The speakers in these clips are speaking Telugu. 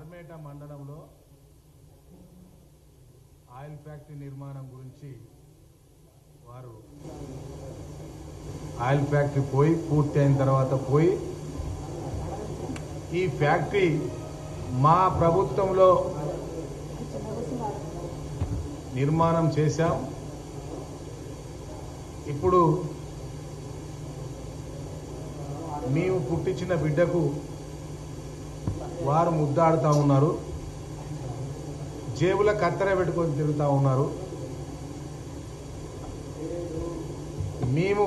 ఆర్మేట మండలంలో ఆయిల్ ఫ్యాక్టరీ నిర్మాణం గురించి వారు ఆయిల్ ఫ్యాక్టరీ పోయి పూర్తి అయిన తర్వాత పోయి ఈ ఫ్యాక్టరీ మా ప్రభుత్వంలో నిర్మాణం చేశాం. ఇప్పుడు మేము పుట్టించిన బిడ్డకు వారు ముద్దాడుతూ ఉన్నారు. జేబుల కత్తెర పెట్టుకొని తిరుగుతూ ఉన్నారు. మేము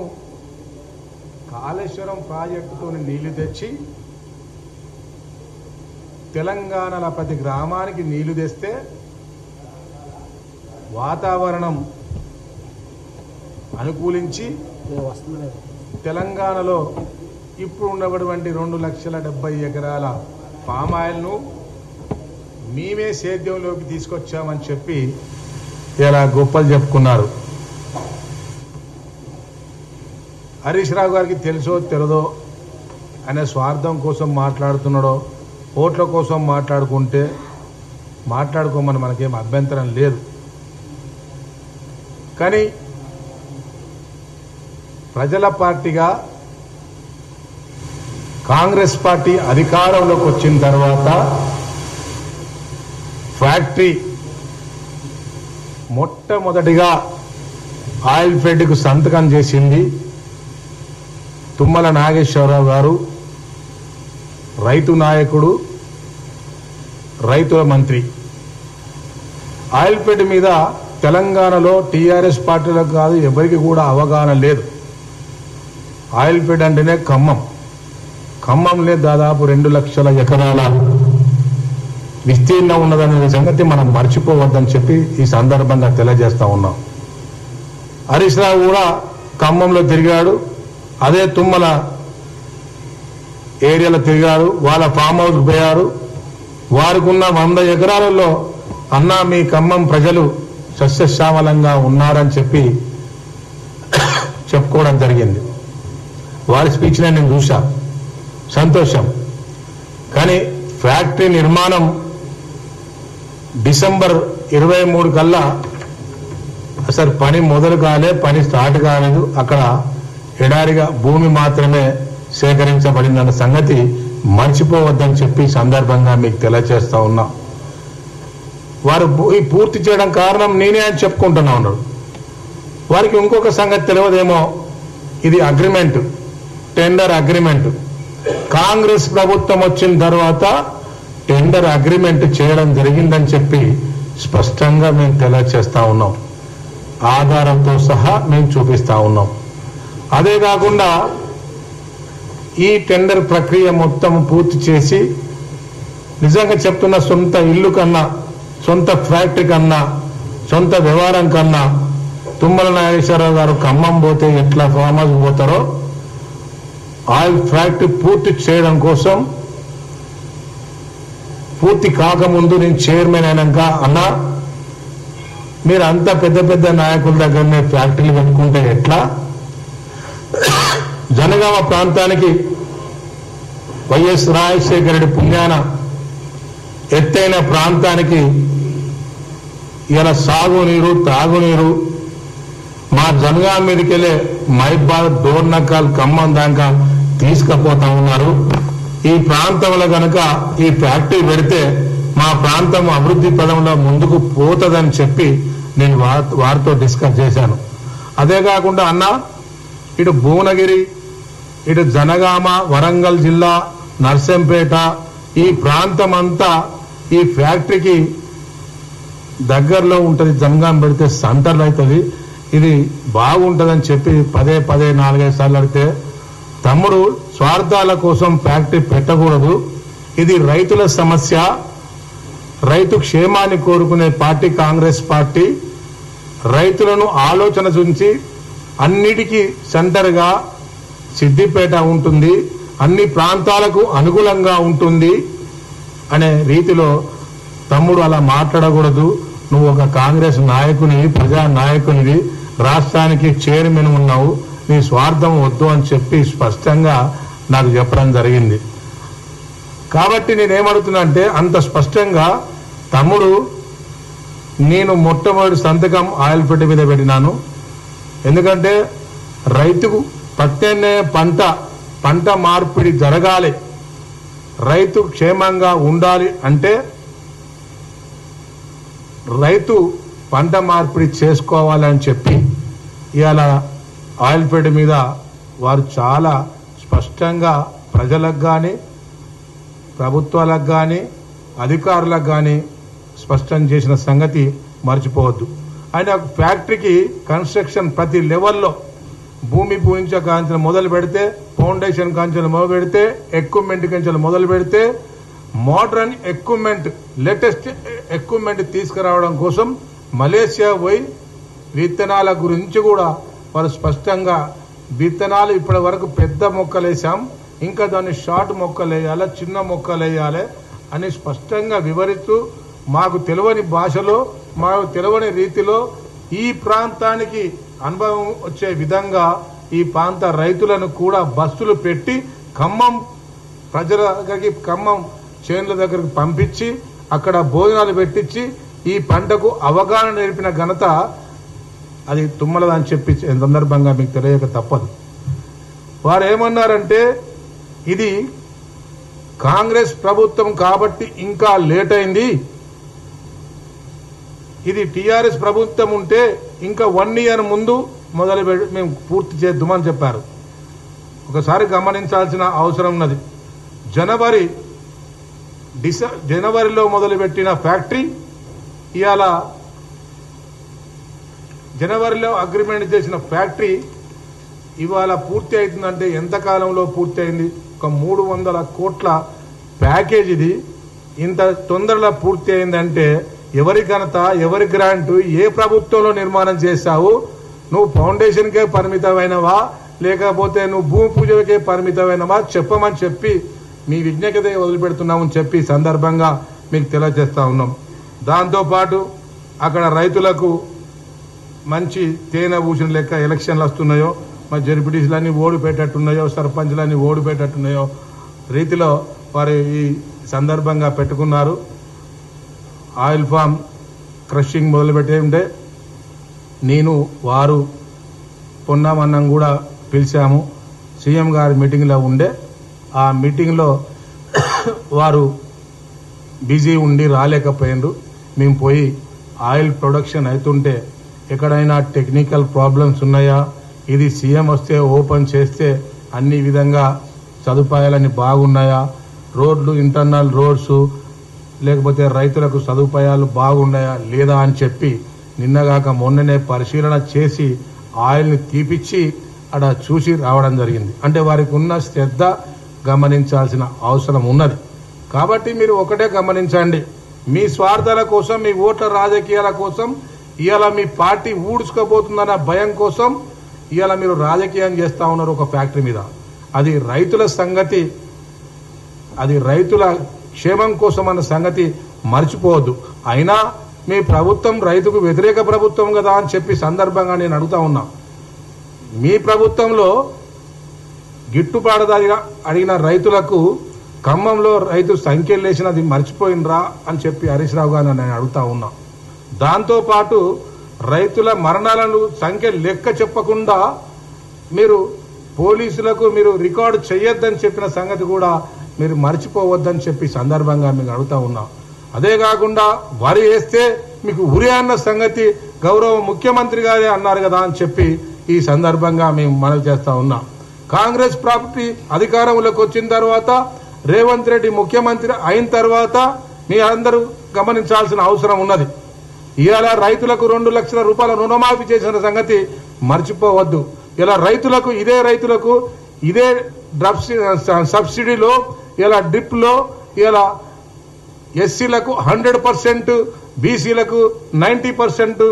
కాళేశ్వరం ప్రాజెక్టుతో నీళ్ళు తెచ్చి తెలంగాణలో ప్రతి గ్రామానికి నీళ్ళు తెస్తే వాతావరణం అనుకూలించి తెలంగాణలో ఇప్పుడు ఉన్నటువంటి రెండు లక్షల డెబ్బై ఎకరాల పామాయిల్ను మేమే సేద్యంలోకి తీసుకొచ్చామని చెప్పి ఇలా గొప్పలు చెప్పుకున్నారు. హరీష్ రావు గారికి తెలుసో తెలదో అనే స్వార్థం కోసం మాట్లాడుతున్నాడో ఓట్ల కోసం మాట్లాడుకుంటే మాట్లాడుకోమని మనకేం అభ్యంతరం లేదు. కానీ ప్రజల పార్టీగా కాంగ్రెస్ పార్టీ అధికారంలోకి వచ్చిన తర్వాత ఫ్యాక్టరీ మొట్టమొదటిగా ఆయిల్ ఫెడ్కు సంతకం చేసింది తుమ్మల నాగేశ్వరరావు గారు రైతు నాయకుడు రైతుల మంత్రి. ఆయిల్ ఫెడ్ మీద తెలంగాణలో టీఆర్ఎస్ పార్టీలకు కాదు ఎవరికి కూడా అవగాహన లేదు. ఆయిల్ ఫెడ్ అంటేనే ఖమ్మం. ఖమ్మంలో దాదాపు రెండు లక్షల ఎకరాల విస్తీర్ణం ఉన్నదనే సంగతి మనం మర్చిపోవద్దని చెప్పి ఈ సందర్భంగా తెలియజేస్తా ఉన్నాం. హరీష్ రావు కూడా ఖమ్మంలో తిరిగాడు. అదే తుమ్మల ఏరియాలో తిరిగాడు. వాళ్ళ ఫామ్ హౌస్ పోయారు. వారికి ఉన్న వంద ఎకరాలలో అన్నా మీ ఖమ్మం ప్రజలు సస్యశ్యామలంగా ఉన్నారని చెప్పి చెప్పుకోవడం జరిగింది. వారి స్పీచ్ నేను చూశాను సంతోషం. కానీ ఫ్యాక్టరీ నిర్మాణం డిసెంబర్ ఇరవై మూడు కల్లా అసలు పని మొదలు కాలే పని స్టార్ట్ కాలేదు. అక్కడ ఎడారిగా భూమి మాత్రమే సేకరించబడిందన్న సంగతి మర్చిపోవద్దని చెప్పి సందర్భంగా మీకు తెలియచేస్తా ఉన్నా. వారు ఈ పూర్తి చేయడం కారణం నేనే అని చెప్పుకుంటున్నా ఉన్నాడు వారికి ఇంకొక సంగతి తెలియదేమో. ఇది అగ్రిమెంట్ టెండర్ అగ్రిమెంట్ కాంగ్రెస్ ప్రభుత్వం వచ్చిన తర్వాత టెండర్ అగ్రిమెంట్ చేయడం జరిగిందని చెప్పి స్పష్టంగా మేము తెలియచేస్తా ఉన్నాం. ఆధారంతో సహా మేము చూపిస్తా ఉన్నాం. అదే కాకుండా ఈ టెండర్ ప్రక్రియ మొత్తం పూర్తి చేసి నిజంగా చెప్తున్న సొంత ఇల్లు కన్నా సొంత ఫ్యాక్టరీ కన్నా సొంత వ్యవహారం కన్నా తుమ్మల నాగేశ్వరరావు గారు ఖమ్మం పోతే ఎట్లా ఫామ్ పోతారో ఆయిల్ ఫ్యాక్టరీ పూర్తి చేయడం కోసం పూర్తి కాకముందు నేను చైర్మన్ అయినాక అన్నా మీరు అంత పెద్ద పెద్ద నాయకుల దగ్గరనే ఫ్యాక్టరీలు పెట్టుకుంటే ఎట్లా? జనగామ ప్రాంతానికి వైఎస్ రాజశేఖర రెడ్డి పుణ్యాన ఎత్తైన ప్రాంతానికి ఇలా సాగునీరు తాగునీరు మా జనగామ మీదకెళ్ళే మైబాద్ డోర్నకాల్ ఖమ్మం దాకా తీసుకుపోతా ఉన్నారు. ఈ ప్రాంతంలో గనక ఈ ఫ్యాక్టరీ పెడితే మా ప్రాంతం అభివృద్ధి పదంలో ముందుకు పోతుందని చెప్పి నేను వారితో డిస్కస్ చేశాను. అదే కాకుండా అన్న ఇటు భువనగిరి ఇటు జనగామ వరంగల్ జిల్లా నర్సంపేట ఈ ప్రాంతం అంతా ఈ ఫ్యాక్టరీకి దగ్గరలో ఉంటుంది జనగాం పెడితే సెంటర్లు అవుతుంది. ఇది బాగుంటుందని చెప్పి పదే పదే నాలుగైదు సార్లు అడిగితే తమ్ముడు స్వార్థాల కోసం ఫ్యాక్టరీ పెట్టకూడదు. ఇది రైతుల సమస్య. రైతు క్షేమాన్ని కోరుకునే పార్టీ కాంగ్రెస్ పార్టీ. రైతులను ఆలోచన చూంచి అన్నిటికీ సెంటర్గా సిద్దిపేట ఉంటుంది. అన్ని ప్రాంతాలకు అనుకూలంగా ఉంటుంది అనే రీతిలో తమ్ముడు అలా మాట్లాడకూడదు. నువ్వు ఒక కాంగ్రెస్ నాయకునివి ప్రజా నాయకునివి రాష్ట్రానికి చైర్మన్ ఉన్నావు. నీ స్వార్థం వద్దు అని చెప్పి స్పష్టంగా నాకు చెప్పడం జరిగింది. కాబట్టి నేనేమడుతున్నా అంటే అంత స్పష్టంగా తమ్ముడు నేను మొట్టమొదటి సంతకం ఆయిల్ పెట్టి మీద పెట్టినాను. ఎందుకంటే రైతుకు ప్రత్యామ్నాయ పంట పంట మార్పిడి జరగాలి. రైతు క్షేమంగా ఉండాలి అంటే రైతు పంట మార్పిడి చేసుకోవాలని చెప్పి ఇవాళ ఆయిల్ మీద వారు చాలా స్పష్టంగా ప్రజలకు కానీ ప్రభుత్వాలకు కానీ అధికారులకు కానీ స్పష్టం చేసిన సంగతి మర్చిపోవద్దు. ఆయన ఫ్యాక్టరీకి కన్స్ట్రక్షన్ ప్రతి లెవెల్లో భూమి పూజించే కాంచెలు మొదలు పెడితే ఫౌండేషన్ కాంచెలు మొదలు పెడితే ఎక్విప్మెంట్ కాంచెలు మొదలు పెడితే మోడర్న్ ఎక్విప్మెంట్ లేటెస్ట్ ఎక్విప్మెంట్ తీసుకురావడం కోసం మలేషియా పోయి విత్తనాల గురించి కూడా వారు స్పష్టంగా విత్తనాలు ఇప్పటి వరకు పెద్ద మొక్కలు వేసాం ఇంకా దాన్ని షార్ట్ మొక్కలు వేయాలి చిన్న మొక్కలు వేయాలి అని స్పష్టంగా వివరిస్తూ మాకు తెలియని భాషలో మాకు తెలియని రీతిలో ఈ ప్రాంతానికి అనుభవం వచ్చే విధంగా ఈ ప్రాంత రైతులను కూడా బస్సులు పెట్టి ఖమ్మం ప్రజల దగ్గరికి ఖమ్మం చేనుల దగ్గరికి పంపించి అక్కడ భోజనాలు పెట్టించి ఈ పంటకు అవగాహన నేర్పిన ఘనత అది తుమ్మలదని చెప్పి సందర్భంగా మీకు తెలియక తప్పదు. వారు ఏమన్నారంటే ఇది కాంగ్రెస్ ప్రభుత్వం కాబట్టి ఇంకా లేట్ అయింది ఇది టీఆర్ఎస్ ప్రభుత్వం ఉంటే ఇంకా వన్ ఇయర్ ముందు మొదలు పెట్టి మేము పూర్తి చేద్దామని చెప్పారు. ఒకసారి గమనించాల్సిన అవసరం ఉన్నది. జనవరి డిస జనవరిలో మొదలుపెట్టిన ఫ్యాక్టరీ ఇవాళ జనవరిలో అగ్రిమెంట్ చేసిన ఫ్యాక్టరీ ఇవాళ పూర్తి అవుతుందంటే ఎంత కాలంలో పూర్తి అయింది? ఒక మూడు వందల కోట్ల ప్యాకేజ్ ఇది. ఇంత తొందరలో పూర్తి అయిందంటే ఎవరి ఘనత ఎవరి గ్రాంటు ఏ ప్రభుత్వంలో నిర్మాణం చేశావు? నువ్వు ఫౌండేషన్కే పరిమితమైనవా? లేకపోతే నువ్వు భూమి పూజలకే పరిమితమైనవా? చెప్పమని చెప్పి మీ విజ్ఞత వదిలిపెడుతున్నామని చెప్పి సందర్భంగా మీకు తెలియజేస్తా ఉన్నాం. దాంతోపాటు అక్కడ రైతులకు మంచి తేనె పూసిన లెక్క ఎలక్షన్లు వస్తున్నాయో మా జడ్పీటీసీలన్నీ ఓడిపోయేటట్టున్నాయో సర్పంచ్లన్నీ ఓడిపోయేటట్టున్నాయో రీతిలో వారు ఈ సందర్భంగా పెట్టుకున్నారు. ఆయిల్ ఫామ్ క్రషింగ్ మొదలుపెట్టే ఉంటే నేను వారు పొన్నామన్నం కూడా పిలిచాము. సీఎం గారి మీటింగ్లో ఉండే. ఆ మీటింగ్లో వారు బిజీ ఉండి రాలేకపోయిండ్రు. మేము పోయి ఆయిల్ ప్రొడక్షన్ అవుతుంటే ఎక్కడైనా టెక్నికల్ ప్రాబ్లమ్స్ ఉన్నాయా? ఇది సీఎం వస్తే ఓపెన్ చేస్తే అన్ని విధంగా సదుపాయాలన్నీ బాగున్నాయా? రోడ్లు ఇంటర్నల్ రోడ్స్ లేకపోతే రైతులకు సదుపాయాలు బాగున్నాయా లేదా అని చెప్పి నిన్నగాక మొన్ననే పరిశీలన చేసి ఆయిల్ని తీపిచ్చి అక్కడ చూసి రావడం జరిగింది. అంటే వారికి ఉన్న శ్రద్ధ గమనించాల్సిన అవసరం ఉన్నది. కాబట్టి మీరు ఒకటే గమనించండి. మీ స్వార్థాల కోసం మీ ఓట్ల రాజకీయాల కోసం ఇవాళ మీ పార్టీ ఊడ్చుకోబోతుందన్న భయం కోసం ఇవాళ మీరు రాజకీయం చేస్తూ ఉన్నారు ఒక ఫ్యాక్టరీ మీద. అది రైతుల సంగతి అది రైతుల క్షేమం కోసం అన్న సంగతి మర్చిపోవద్దు. అయినా మీ ప్రభుత్వం రైతుకు వ్యతిరేక ప్రభుత్వం కదా అని చెప్పి సందర్భంగా నేను అడుగుతా ఉన్నా. మీ ప్రభుత్వంలో గిట్టుబాటు అడిగిన రైతులకు ఖమ్మంలో రైతు సంఖ్యలు అది మర్చిపోయినరా అని చెప్పి హరీష్ రావు గారిని నేను అడుగుతా ఉన్నా. దాంతోపాటు రైతుల మరణాలను సంఖ్య లెక్క చెప్పకుండా మీరు పోలీసులకు మీరు రికార్డు చేయొద్దని చెప్పిన సంగతి కూడా మీరు మర్చిపోవద్దని చెప్పి సందర్భంగా మీకు అడుగుతా ఉన్నాం. అదే కాకుండా వరి వేస్తే మీకు ఉరి అన్న సంగతి గౌరవ ముఖ్యమంత్రి గారే అన్నారు కదా అని చెప్పి ఈ సందర్భంగా మేము మనవి చేస్తా ఉన్నాం. కాంగ్రెస్ ప్రాపర్టీ అధికారంలోకి వచ్చిన తర్వాత రేవంత్ రెడ్డి ముఖ్యమంత్రి అయిన తర్వాత మీ అందరూ గమనించాల్సిన అవసరం ఉన్నది. ఇవాళ రైతులకు రెండు లక్షల రూపాయల రుణమాఫీ చేసిన సంగతి మర్చిపోవద్దు. ఇలా రైతులకు ఇదే రైతులకు ఇదే డ్రప్ సబ్సిడీలో ఇలా డ్రిప్లో ఇలా ఎస్సీలకు హండ్రెడ్ పర్సెంట్ బీసీలకు నైంటీ పర్సెంట్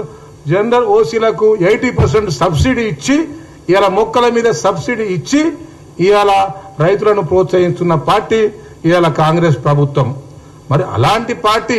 జనరల్ ఓసీలకు ఎయిటీ పర్సెంట్ సబ్సిడీ ఇచ్చి ఇలా మొక్కల మీద సబ్సిడీ ఇచ్చి ఇవాళ రైతులను ప్రోత్సహిస్తున్న పార్టీ ఇవాళ కాంగ్రెస్ ప్రభుత్వం. మరి అలాంటి పార్టీ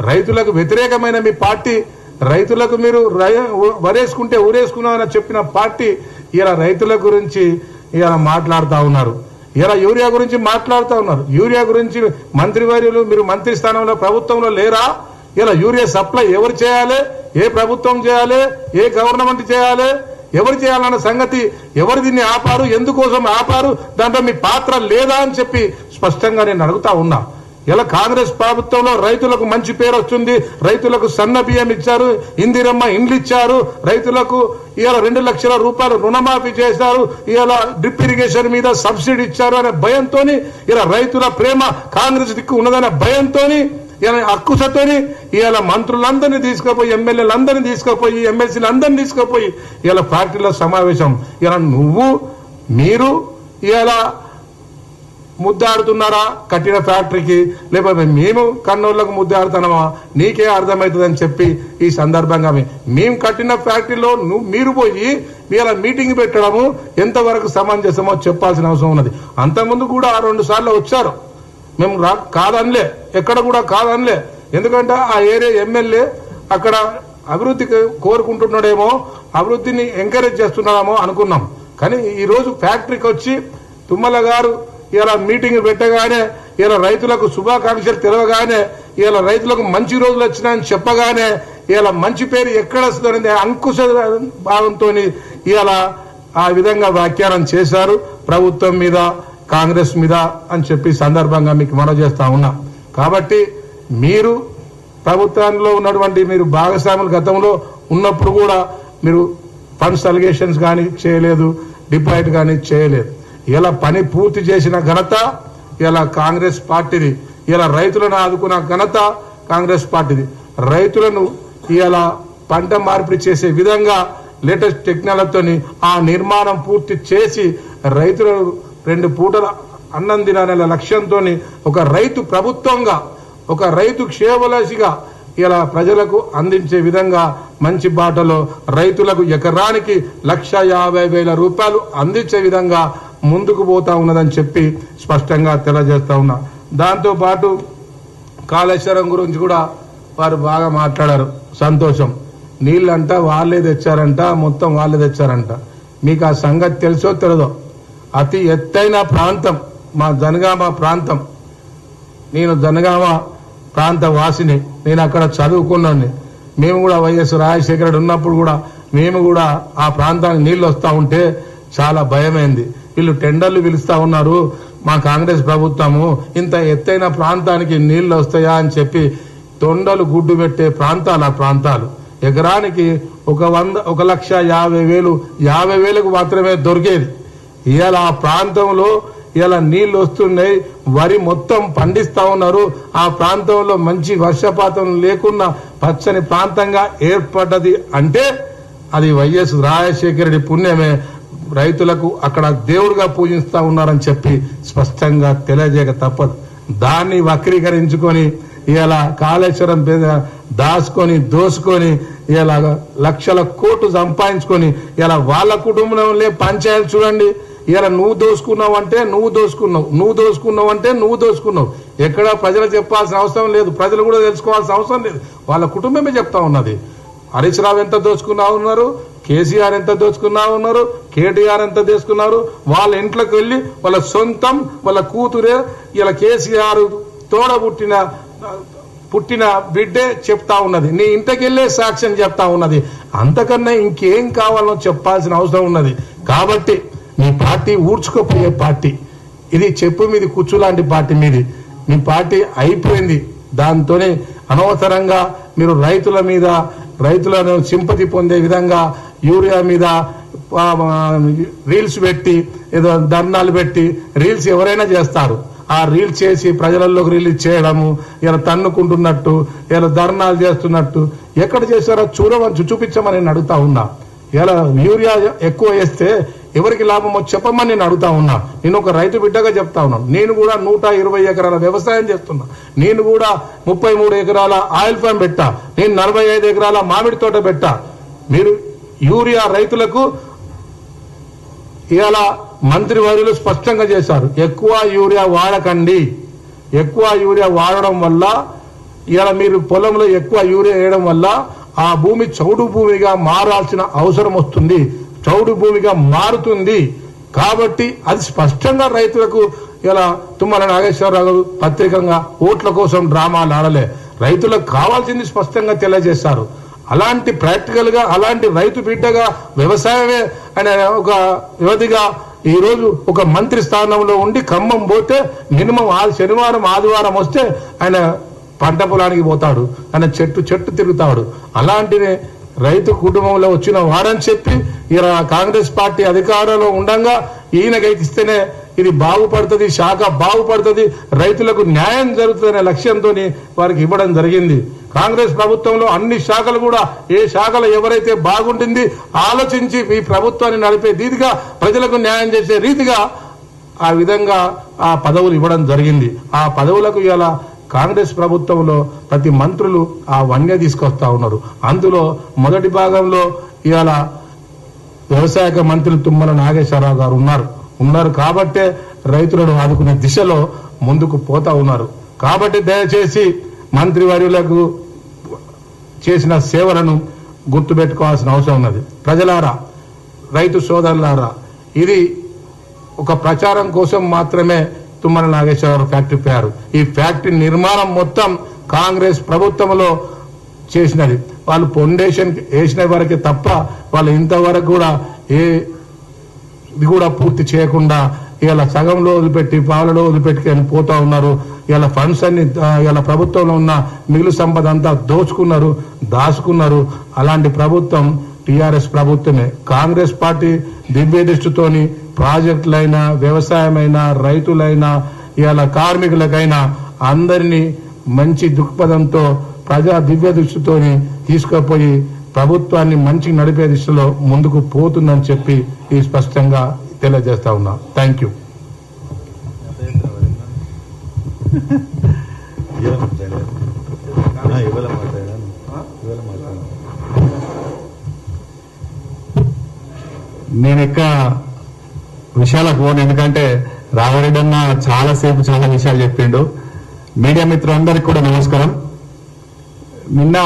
రైతులకు వ్యతిరేకమైన మీ పార్టీ రైతులకు మీరు రై- వరేసుకుంటే ఊరేసుకున్నామని చెప్పిన పార్టీ ఇలా రైతుల గురించి ఇలా మాట్లాడుతూ ఉన్నారు. ఇలా యూరియా గురించి మాట్లాడుతూ ఉన్నారు. యూరియా గురించి మంత్రివర్యులు మీరు మంత్రి స్థానంలో ప్రభుత్వంలో లేరా? ఇలా యూరియా సప్లై ఎవరు చేయాలి? ఏ ప్రభుత్వం చేయాలి? ఏ గవర్నమెంట్ చేయాలి? ఎవరు చేయాలన్న సంగతి ఎవరు దీన్ని ఆపారు? ఎందుకోసం ఆపారు? దాంట్లో మీ పాత్ర లేదా అని చెప్పి స్పష్టంగా నేను అడుగుతా ఉన్నా. ఇలా కాంగ్రెస్ ప్రభుత్వంలో రైతులకు మంచి పేరు వస్తుంది. రైతులకు సన్న బియ్యం ఇచ్చారు. ఇందిరమ్మ ఇండ్లు ఇచ్చారు. రైతులకు ఇవాళ రెండు లక్షల రూపాయలు రుణమాఫీ చేశారు. ఇవాళ డ్రిప్ ఇరిగేషన్ మీద సబ్సిడీ ఇచ్చారు అనే భయంతోని ఇలా రైతుల ప్రేమ కాంగ్రెస్ దిక్కు ఉన్నదనే భయంతోని ఇలా అక్కుసతోని ఇవాళ మంత్రులందరినీ తీసుకుపోయి ఎమ్మెల్యేలందరినీ తీసుకుపోయి ఎమ్మెల్సీలందరినీ తీసుకుపోయి ఇలా పార్టీలో సమావేశం. ఇలా నువ్వు మీరు ఇలా ముద్దాడుతున్నారా? కట్టిన ఫ్యాక్టరీకి? లేకపోతే మేము కన్నోళ్ళకు ముద్దాడుతున్నామా? నీకే అర్థమవుతుందని చెప్పి ఈ సందర్భంగా మేము కట్టిన ఫ్యాక్టరీలో మీరు పోయి ఇలా మీటింగ్ పెట్టడము ఎంతవరకు సమంజసమో చెప్పాల్సిన అవసరం ఉన్నది. అంతకుముందు కూడా ఆ రెండు సార్లు వచ్చారు. మేము రా కాదనిలే. ఎక్కడ కూడా కాదనిలే. ఎందుకంటే ఆ ఏరియా ఎమ్మెల్యే అక్కడ అభివృద్ధికి కోరుకుంటున్నాడేమో అభివృద్ధిని ఎంకరేజ్ చేస్తున్నాడేమో అనుకున్నాం. కానీ ఈరోజు ఫ్యాక్టరీకి వచ్చి తుమ్మల గారు ఇలా మీటింగ్ పెట్టగానే ఇలా రైతులకు శుభాకాంక్షలు తెలవగానే ఇలా రైతులకు మంచి రోజులు వచ్చినాయని చెప్పగానే ఇలా మంచి పేరు ఎక్కడ వస్తుందనేది అంకుశ భావంతో ఇలా ఆ విధంగా వ్యాఖ్యానం చేశారు. ప్రభుత్వం మీద కాంగ్రెస్ మీద అని చెప్పి సందర్భంగా మీకు మనవి చేస్తా ఉన్నా. కాబట్టి మీరు ప్రభుత్వంలో ఉన్నటువంటి మీరు భాగస్వాములు గతంలో ఉన్నప్పుడు కూడా మీరు ఫండ్స్ అలిగేషన్స్ కానీ చేయలేదు డిపాజిట్ కానీ చేయలేదు. ఇలా పని పూర్తి చేసిన ఘనత ఇలా కాంగ్రెస్ పార్టీది ఇలా రైతులను ఆదుకున్న ఘనత కాంగ్రెస్ పార్టీది. రైతులను ఇలా పంట మార్పిడి చేసే విధంగా లేటెస్ట్ టెక్నాలజీతోని ఆ నిర్మాణం పూర్తి చేసి రైతులను రెండు పూటల అన్నం తినాలనే లక్ష్యంతో ఒక రైతు ప్రభుత్వంగా ఒక రైతు క్షేమలసిగా ఇలా ప్రజలకు అందించే విధంగా మంచి బాటలో రైతులకు ఎకరానికి లక్ష యాభై వేల రూపాయలు అందించే విధంగా ముందుకు పోతా ఉన్నదని చెప్పి స్పష్టంగా తెలియజేస్తా ఉన్నా. దాంతో పాటు కాళేశ్వరం గురించి కూడా వారు బాగా మాట్లాడారు. సంతోషం. నీళ్ళంట వాళ్ళే తెచ్చారంట మొత్తం వాళ్ళే తెచ్చారంట. మీకు ఆ సంగతి తెలుసో తెలదో? అతి ఎత్తైన ప్రాంతం మా జనగామ ప్రాంతం. నేను జనగామ ప్రాంత వాసిని. నేను అక్కడ చదువుకున్నాను మేము కూడా వైఎస్ రాజశేఖరుడు ఉన్నప్పుడు కూడా మేము కూడా ఆ ప్రాంతానికి నీళ్ళు వస్తూ ఉంటే చాలా భయమైంది. వీళ్ళు టెండర్లు పిలుస్తా ఉన్నారు. మా కాంగ్రెస్ ప్రభుత్వము ఇంత ఎత్తైన ప్రాంతానికి నీళ్ళు వస్తాయా అని చెప్పి తొండలు గుడ్డు పెట్టే ప్రాంతాలు ఆ ప్రాంతాలు. ఎకరానికి ఒక వంద ఒక లక్ష యాభై వేలు యాభై వేలకు మాత్రమే దొరికేది. ఇవాళ ఆ ప్రాంతంలో ఇలా నీళ్ళు వస్తున్నాయి వరి మొత్తం పండిస్తా ఉన్నారు. ఆ ప్రాంతంలో మంచి వర్షపాతం లేకున్నా పచ్చని ప్రాంతంగా ఏర్పడ్డది అంటే అది వైఎస్ రాజశేఖర రెడ్డి పుణ్యమే. రైతులకు అక్కడ దేవుడిగా పూజిస్తా ఉన్నారని చెప్పి స్పష్టంగా తెలియజేయక తప్పదు. దాన్ని వక్రీకరించుకొని ఇలా కాళేశ్వరం మీద దాచుకొని దోసుకొని ఇలా లక్షల కోట్లు సంపాదించుకొని ఇలా వాళ్ళ కుటుంబంలో పంచాయతీ చూడండి. ఇలా నువ్వు దోసుకున్నావు అంటే నువ్వు దోసుకున్నావు నువ్వు దోసుకున్నావు అంటే నువ్వు దోసుకున్నావు. ఎక్కడ ప్రజలు చెప్పాల్సిన అవసరం లేదు ప్రజలు కూడా తెలుసుకోవాల్సిన అవసరం లేదు. వాళ్ళ కుటుంబమే చెప్తా ఉన్నది. హరీష్ రావు ఎంత దోసుకున్నా ఉన్నారు కేసీఆర్ ఎంత దోచుకున్నా ఉన్నారు కేటీఆర్ ఎంత తీసుకున్నారు వాళ్ళ ఇంట్లోకి వెళ్ళి వాళ్ళ సొంతం వాళ్ళ కూతురే ఇలా కేసీఆర్ తోడ పుట్టిన పుట్టిన బిడ్డే చెప్తా ఉన్నది. నీ ఇంటికి వెళ్ళే సాక్ష్యం చెప్తా ఉన్నది. అంతకన్నా ఇంకేం కావాలో చెప్పాల్సిన అవసరం ఉన్నది. కాబట్టి నీ పార్టీ ఊడ్చుకోపోయే పార్టీ. ఇది చెప్పు మీది కుచ్చు లాంటి పార్టీ మీది. మీ పార్టీ అయిపోయింది. దాంతోనే అనవసరంగా మీరు రైతుల మీద రైతులను సింపతి పొందే విధంగా యూరియా మీద రీల్స్ పెట్టి ఏదో ధర్నాలు పెట్టి రీల్స్ ఎవరైనా చేస్తారు. ఆ రీల్స్ చేసి ప్రజలలోకి రిలీజ్ చేయడము ఇలా తన్నుకుంటున్నట్టు ఇలా ధర్నాలు చేస్తున్నట్టు ఎక్కడ చేశారో చూడమని చూపించమని నేను అడుగుతా ఉన్నా. ఇలా యూరియా ఎక్కువ వేస్తే ఎవరికి లాభమో చెప్పమని నేను అడుగుతా ఉన్నా. నేను ఒక రైతు బిడ్డగా చెప్తా ఉన్నాను నేను కూడా నూట ఇరవై ఎకరాల వ్యవసాయం చేస్తున్నా. నేను కూడా ముప్పై మూడు ఎకరాల ఆయిల్ ఫామ్ పెట్టా. నేను నలభై ఐదు ఎకరాల మామిడి తోట పెట్టా. మీరు యూరియా రైతులకు ఇవాళ మంత్రివర్యులు స్పష్టంగా చేశారు. ఎక్కువ యూరియా వాడకండి. ఎక్కువ యూరియా వాడడం వల్ల ఇవాళ మీరు పొలంలో ఎక్కువ యూరియా వేయడం వల్ల ఆ భూమి చౌడు భూమిగా మారాల్సిన అవసరం వస్తుంది. చౌడు భూమిగా మారుతుంది. కాబట్టి అది స్పష్టంగా రైతులకు ఇలా తుమ్మల నాగేశ్వరరావు గారు పత్రికంగా ఓట్ల కోసం డ్రామాలు ఆడలే. రైతులకు కావాల్సింది స్పష్టంగా తెలియజేశారు. అలాంటి ప్రాక్టికల్గా అలాంటి రైతు బిడ్డగా వ్యవసాయమే అనే ఒక యువతిగా ఈ రోజు ఒక మంత్రి స్థానంలో ఉండి ఖమ్మం పోతే మినిమం ఆ శనివారం ఆదివారం వస్తే ఆయన పంట పొలానికి పోతాడు. ఆయన చెట్టు చెట్టు తిరుగుతాడు. అలాంటిది రైతు కుటుంబంలో వచ్చిన వాడని చెప్పి ఇలా కాంగ్రెస్ పార్టీ అధికారంలో ఉండంగా ఈయనకైతే ఇస్తేనే ఇది బాగుపడుతుంది శాఖ బాగుపడుతుంది రైతులకు న్యాయం జరుగుతుందనే లక్ష్యంతో వారికి ఇవ్వడం జరిగింది. కాంగ్రెస్ ప్రభుత్వంలో అన్ని శాఖలు కూడా ఏ శాఖలో ఎవరైతే బాగుంటుంది ఆలోచించి ఈ ప్రభుత్వాన్ని నడిపే రీతిగా ప్రజలకు న్యాయం చేసే రీతిగా ఆ విధంగా ఆ పదవులు ఇవ్వడం జరిగింది. ఆ పదవులకు ఇలా కాంగ్రెస్ ప్రభుత్వంలో ప్రతి మంత్రులు ఆ వన్య తీసుకొస్తా ఉన్నారు. అందులో మొదటి భాగంలో ఇవాళ వ్యవసాయ మంత్రి తుమ్మల నాగేశ్వరరావు గారు ఉన్నారు. ఉన్నారు కాబట్టే రైతులను ఆదుకునే దిశలో ముందుకు పోతా ఉన్నారు. కాబట్టి దయచేసి మంత్రివర్యులకు చేసిన సేవలను గుర్తుపెట్టుకోవాల్సిన అవసరం ఉన్నది. ప్రజలారా రైతు సోదరులారా ఇది ఒక ప్రచారం కోసం మాత్రమే తుమ్మల నాగేశ్వరరావు ఫ్యాక్టరీ పేరు. ఈ ఫ్యాక్టరీ నిర్మాణం మొత్తం కాంగ్రెస్ ప్రభుత్వంలో చేసినది. వాళ్ళు ఫౌండేషన్ వేసిన వరకే తప్ప వాళ్ళు ఇంతవరకు కూడా ఏ ఇది కూడా పూర్తి చేయకుండా ఇలా సగంలో వదిలిపెట్టి పాలలో వదిలిపెట్టుకొని పోతా ఉన్నారు. ఇలా ఫండ్స్ అన్ని ఇలా ప్రభుత్వంలో ఉన్న మిగులు సంపద అంతా దోచుకున్నారు దాచుకున్నారు. అలాంటి ప్రభుత్వం టిఆర్ఎస్ ప్రభుత్వమే. కాంగ్రెస్ పార్టీ దివ్య దృష్టితోని ప్రాజెక్టులైనా వ్యవసాయమైనా రైతులైనా ఇలా కార్మికులకైనా అందరినీ మంచి దృక్పథంతో ప్రజా దివ్య దృష్టితోని తీసుకుపోయి ప్రభుత్వాన్ని మంచి నడిపే దిశలో ముందుకు పోతుందని చెప్పి ఈ స్పష్టంగా తెలియజేస్తా ఉన్నా. థ్యాంక్ యూ ఇవాళ ఇవాళ ఇవాళ నేను ఎక్క విషయాలకు పోను ఎందుకంటే రాఘరెడ్డి అన్న చాలాసేపు చాలా విషయాలు చెప్పిండు. మీడియా మిత్రులందరికీ కూడా నమస్కారం. నిన్న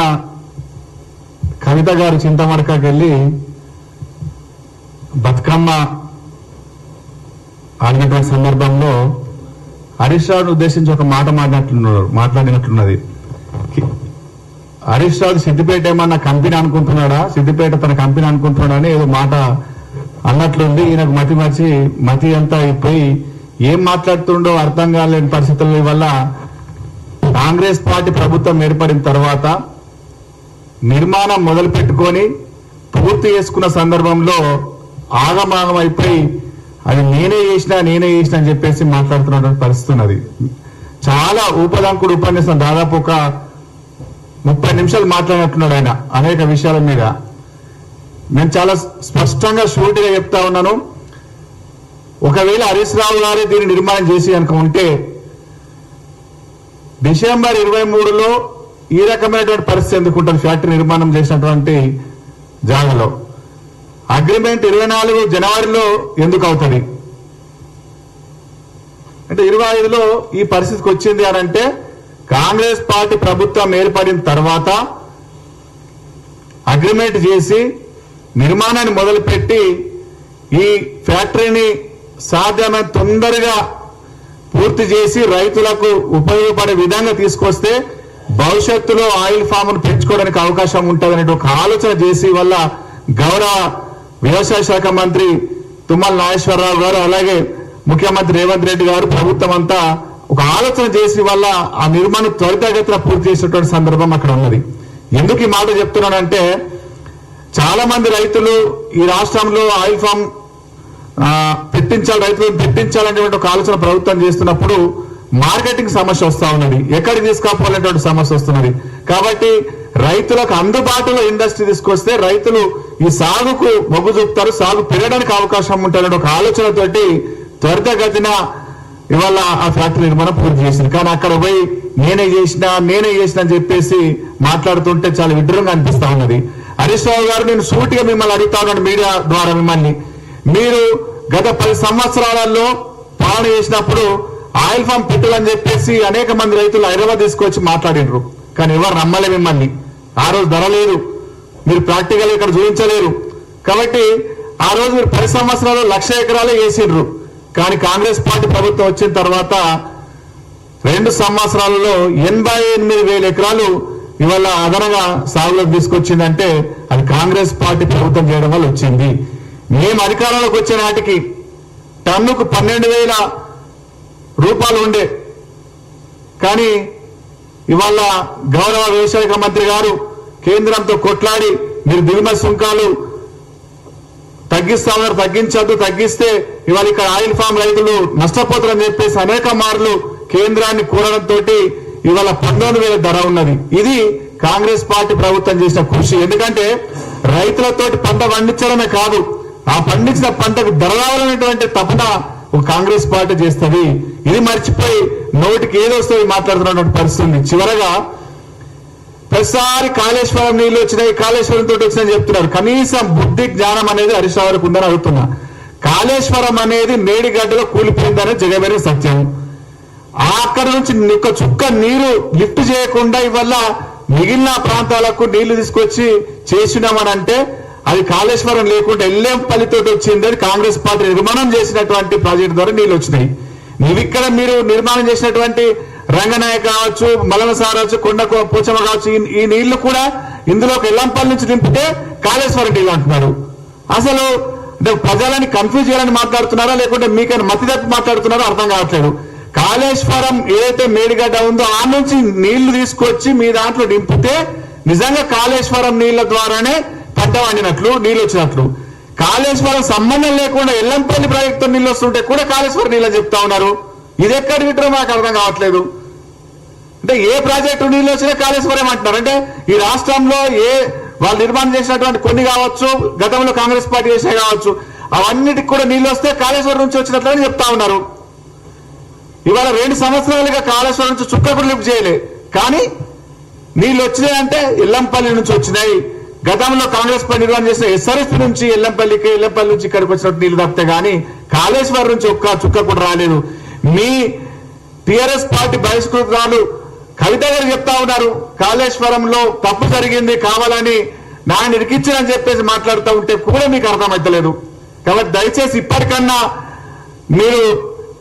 కవిత గారు చింతమడకకి వెళ్ళి బతుకమ్మ ఆడినటువంటి సందర్భంలో హరీష్ రావును ఉద్దేశించి ఒక మాట మాట్లాడినట్లున్నారు మాట్లాడినట్లున్నది హరీష్ రావు సిద్దిపేట ఏమన్నా కంపెనీ అనుకుంటున్నాడా? సిద్దిపేట తన కంపెనీ అనుకుంటున్నాడా అని ఏదో మాట అన్నట్లుంది ఈయనకు మతి మర్చి మతి అంతా అయిపోయి ఏం మాట్లాడుతుండో అర్థం కాలేని పరిస్థితుల వల్ల కాంగ్రెస్ పార్టీ ప్రభుత్వం ఏర్పడిన తర్వాత నిర్మాణం మొదలు పెట్టుకొని పూర్తి చేసుకున్న సందర్భంలో ఆగమాగం అయిపోయి అది నేనే చేసినా నేనే చేసినా అని చెప్పేసి మాట్లాడుతున్నటువంటి పరిస్థితి ఉన్నది. చాలా ఊపలంకుడు ఉపన్యాసం దాదాపు ఒక ముప్పై నిమిషాలు మాట్లాడినట్టున్నాడు ఆయన అనేక విషయాల మీద. నేను చాలా స్పష్టంగా షూరిటీగా చెప్తా ఉన్నాను. ఒకవేళ హరీష్ రావు గారే దీన్ని నిర్మాణం చేసి కనుక ఉంటే డిసెంబర్ ఇరవై మూడులో ఈ రకమైనటువంటి పరిస్థితి ఎందుకుంటారు ఫ్యాక్టరీ నిర్మాణం చేసినటువంటి జాగాలో. అగ్రిమెంట్ ఇరవై నాలుగు జనవరిలో ఎందుకు అవుతుంది? అంటే ఇరవై ఐదులో ఈ పరిస్థితికి వచ్చింది అని అంటే కాంగ్రెస్ పార్టీ ప్రభుత్వం ఏర్పడిన తర్వాత అగ్రిమెంట్ చేసి నిర్మాణాన్ని మొదలుపెట్టి ఈ ఫ్యాక్టరీని సాధ్యమైన తొందరగా పూర్తి చేసి రైతులకు ఉపయోగపడే విధంగా తీసుకొస్తే భవిష్యత్తులో ఆయిల్ ఫామ్ను పెంచుకోవడానికి అవకాశం ఉంటుందనే ఒక ఆలోచన చేసి వల్ల గౌరవ వ్యవసాయ శాఖ మంత్రి తుమ్మల నాగేశ్వరరావు గారు అలాగే ముఖ్యమంత్రి రేవంత్ రెడ్డి గారు ప్రభుత్వం అంతా ఒక ఆలోచన చేసి వల్ల ఆ నిర్మాణం త్వరితగతిన పూర్తి చేసినటువంటి సందర్భం అక్కడ ఉన్నది. ఎందుకు ఈ మాట చెప్తున్నానంటే చాలా మంది రైతులు ఈ రాష్ట్రంలో ఆయిల్ ఫామ్ పెట్టించాలి రైతులను పెట్టించాలనేటువంటి ఒక ఆలోచన ప్రభుత్వం చేస్తున్నప్పుడు మార్కెటింగ్ సమస్య వస్తా ఉన్నది ఎక్కడికి తీసుకపోవాలనేటువంటి సమస్య వస్తున్నది. కాబట్టి రైతులకు అందుబాటులో ఇండస్ట్రీ తీసుకొస్తే రైతులు ఈ సాగుకు మొగ్గు చూపుతారు సాగు పెరగడానికి అవకాశం ఉంటుందనే ఒక ఆలోచనతోటి త్వరితగతిన ఇవాళ ఆ ఫ్యాక్టరీ నిర్మాణం పూర్తి చేసింది. కానీ అక్కడ పోయి నేనే చేసినా నేనే చేసిన అని చెప్పేసి మాట్లాడుతుంటే చాలా విడ్డూరంగా అనిపిస్తా ఉన్నది. హరీష్ రావు గారు నేను సూటిగా మిమ్మల్ని అడుగుతా ఉన్నాను మీడియా ద్వారా మిమ్మల్ని. మీరు గత పది సంవత్సరాలలో పాలన చేసినప్పుడు ఆయిల్ ఫామ్ పెట్టాలని చెప్పేసి అనేక మంది రైతులు హైదరాబాద్ తీసుకొచ్చి మాట్లాడినరు కానీ ఎవరు నమ్మలే మిమ్మల్ని. ఆ రోజు ధర లేదు. మీరు ప్రాక్టికల్ ఇక్కడ చూపించలేరు. కాబట్టి ఆ రోజు మీరు పది సంవత్సరాలు లక్ష ఎకరాలే వేసిండ్రు. కానీ కాంగ్రెస్ పార్టీ ప్రభుత్వం వచ్చిన తర్వాత రెండు సంవత్సరాలలో ఎనభై ఎనిమిది వేల ఎకరాలు ఇవాళ అదనంగా సాగులోకి తీసుకొచ్చిందంటే అది కాంగ్రెస్ పార్టీ ప్రభుత్వం చేయడం వల్ల వచ్చింది. మేము అధికారంలోకి వచ్చే నాటికి టన్నుకు పన్నెండు వేల రూపాయలు ఉండే. కానీ ఇవాళ గౌరవ వ్యవసాయ మంత్రి గారు కేంద్రంతో కొట్లాడి మీరు దిగుమతి సుంకాలు తగ్గిస్తామన్నారు తగ్గించద్దు తగ్గిస్తే ఇవాళ ఇక్కడ ఆయిల్ ఫామ్ రైతులు నష్టపోతారని చెప్పేసి అనేక మార్లు కేంద్రాన్ని కోరడంతో ఇవాళ పంతొమ్మిది వేల ధర ఉన్నది. ఇది కాంగ్రెస్ పార్టీ ప్రభుత్వం చేసిన కృషి. ఎందుకంటే రైతులతోటి పంట పండించడమే కాదు ఆ పండించిన పంటకు ధర రావాలనేటువంటి తపన ఒక కాంగ్రెస్ పార్టీ చేస్తుంది. ఇది మర్చిపోయి నోటికి ఏదొస్తుంది మాట్లాడుతున్నటువంటి పరిస్థితి చివరగా ప్రతిసారి కాళేశ్వరం నీళ్ళు వచ్చినాయి కాళేశ్వరం తోటి వచ్చినాయి చెప్తున్నారు. కనీసం బుద్ధి జ్ఞానం అనేది హరీష్ రావులకు ఉందని అడుగుతున్నా. కాళేశ్వరం అనేది నేడిగడ్డలో కూలిపోయిందని జగమేరే సత్యం. అక్కడ నుంచి ఒక చుక్క నీరు లిఫ్ట్ చేయకుండా ఇవల్ల మిగిలిన ప్రాంతాలకు నీళ్ళు తీసుకొచ్చి చేసినామనంటే అది కాళేశ్వరం లేకుండా ఎల్లేంపల్లితోటి వచ్చింది అది కాంగ్రెస్ పార్టీ నిర్మాణం చేసినటువంటి ప్రాజెక్ట్ ద్వారా నీళ్ళు వచ్చినాయి. నువ్వు ఇక్కడ మీరు నిర్మాణం చేసినటువంటి రంగనాయ కావచ్చు మలనసార కావచ్చు కొండ పోచమ్మ కావచ్చు ఈ- నీళ్ళు కూడా ఇందులో ఎల్లంపల్లి నుంచి నింపితే కాళేశ్వరం నీళ్ళు అంటున్నారు. అసలు అంటే ప్రజలని కన్ఫ్యూజ్ చేయాలని మాట్లాడుతున్నారా లేకుంటే మీకైనా మతి తప్పి మాట్లాడుతున్నారో అర్థం కావట్లేదు. కాళేశ్వరం ఏదైతే మేడిగడ్డ ఉందో ఆ నుంచి నీళ్ళు తీసుకొచ్చి మీ దాంట్లో నింపితే నిజంగా కాళేశ్వరం నీళ్ళ ద్వారానే పంట వండినట్లు నీళ్ళు వచ్చినట్లు. కాళేశ్వరం సంబంధం లేకుండా ఎల్లంపల్లి ప్రాజెక్టు నీళ్ళు వస్తుంటే కూడా కాళేశ్వరం నీళ్ళు చెప్తా ఉన్నారు. ఇది ఎక్కడ వింటారో మాకు అర్థం కావట్లేదు. అంటే ఏ ప్రాజెక్టు నీళ్ళు వచ్చినా కాళేశ్వరం అంటున్నారు. అంటే ఈ రాష్ట్రంలో ఏ వాళ్ళు నిర్మాణం చేసినటువంటి కొన్ని కావచ్చు గతంలో కాంగ్రెస్ పార్టీ చేసే కావచ్చు అవన్నిటికి కూడా నీళ్ళు వస్తే కాళేశ్వరం నుంచి వచ్చినట్లని చెప్తా ఉన్నారు. ఇవాళ రెండు సంవత్సరాలుగా కాళేశ్వరం నుంచి చుక్క కూడా లిఫ్ట్ చేయలే. కానీ నీళ్ళు వచ్చినాయంటే ఎల్లంపల్లి నుంచి వచ్చినాయి. గతంలో కాంగ్రెస్ పార్టీ నిర్వహణ చేసిన ఎస్ఆర్ఎస్ నుంచి ఎల్లంపల్లికి ఎల్లంపల్లి నుంచి ఇక్కడికి వచ్చినట్టు నీళ్ళు తప్పితే గానీ కాళేశ్వరం నుంచి ఒక్క చుక్క కూడా రాలేదు. మీ టిఆర్ఎస్ పార్టీ బహిష్కృతాలు కవిత గారు చెప్తా ఉన్నారు కాళేశ్వరంలో తప్పు జరిగింది కావాలని నాయన ఇరికిచ్చారని చెప్పేసి మాట్లాడుతూ ఉంటే కూడా మీకు అర్థమవుతలేదు కాబట్టి దయచేసి ఇప్పటికన్నా మీరు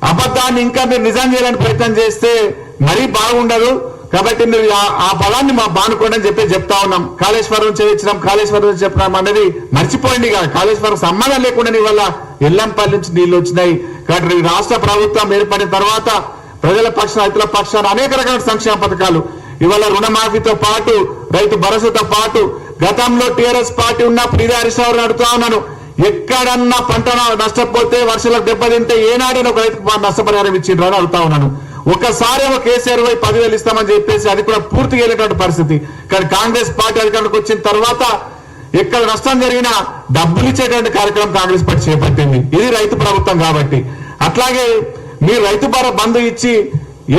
అబద్ధాన్ని ఇంకా మీరు నిజం చేయాలని ప్రయత్నం చేస్తే మరీ బాగుండదు. కాబట్టి మీరు ఆ- బలాన్ని మా బానుకోండి అని చెప్పి చెప్తా ఉన్నాం. కాళేశ్వరం నుంచి ఇచ్చినాం కాళేశ్వరం నుంచి చెప్పినాం అనేది మర్చిపోయింది ఇక కాళేశ్వరం సంబంధం లేకుండా వల్ల ఎల్లంపల్లి నుంచి నీళ్ళు వచ్చినాయి. కాబట్టి రాష్ట్ర ప్రభుత్వం ఏర్పడిన తర్వాత ప్రజల పక్షాన రైతుల పక్షాన అనేక రకాల సంక్షేమ పథకాలు. ఇవాళ రుణమాఫీతో పాటు రైతు భరోసాతో పాటు గతంలో టీఆర్ఎస్ పార్టీ ఉన్నప్పుడు ఇదే హరీశ్రావు అడుగుతా ఉన్నాను. ఎక్కడన్నా పంట నష్టపోతే వర్షాలకు దెబ్బతింటే ఏనాడైనా ఒక రైతుకు నష్టపరిహారం ఇచ్చిండ్రు అని అడుగుతా ఉన్నాను. ఒకసారి ఒక కేసీఆర్ పోయి పదివేలు ఇస్తామని చెప్పేసి అది కూడా పూర్తిగా వెళ్ళేటువంటి పరిస్థితి. కానీ కాంగ్రెస్ పార్టీ అధికారులకు వచ్చిన తర్వాత ఎక్కడ నష్టం జరిగినా డబ్బులు ఇచ్చేటువంటి కార్యక్రమం కాంగ్రెస్ పార్టీ చేపట్టింది. ఇది రైతు ప్రభుత్వం కాబట్టి. అట్లాగే మీరు రైతు భర బంధు ఇచ్చి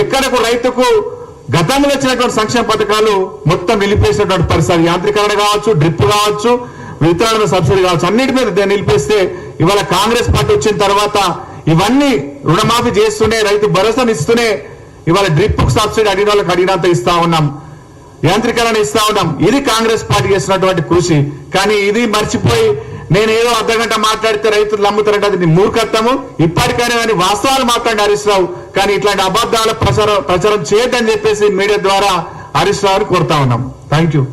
ఎక్కడకు రైతుకు గతంలో వచ్చినటువంటి సంక్షేమ పథకాలు మొత్తం నిలిపేసినటువంటి పరిస్థితి. యాంత్రీకరణ కావచ్చు డ్రిప్ కావచ్చు విత్తనాల సబ్సిడీ కావచ్చు. అన్నిటి మీద నిలిపిస్తే ఇవాళ కాంగ్రెస్ పార్టీ వచ్చిన తర్వాత ఇవన్నీ రుణమాఫీ చేస్తూనే రైతు భరోసాను ఇస్తూనే ఇవాళ డ్రిప్ సబ్సిడీ అడిగిన వాళ్ళకి అడిగినంత ఇస్తా ఉన్నాం. యాంత్రీకరణ ఇస్తా ఉన్నాం. ఇది కాంగ్రెస్ పార్టీ చేసినటువంటి కృషి. కానీ ఇది మర్చిపోయి నేను ఏదో అర్ధ గంట మాట్లాడితే రైతులు నమ్ముతారంటే అది నీ మూర్ఖత్వము. ఇప్పటికైనా కానీ వాస్తవాలు మాట్లాడి హరీష్ రావు. కానీ ఇట్లాంటి అబద్ధాల ప్రచారం ప్రచారం చేయొద్దని చెప్పేసి మీడియా ద్వారా హరీష్ రావుని కోరుతా ఉన్నాం. Thank you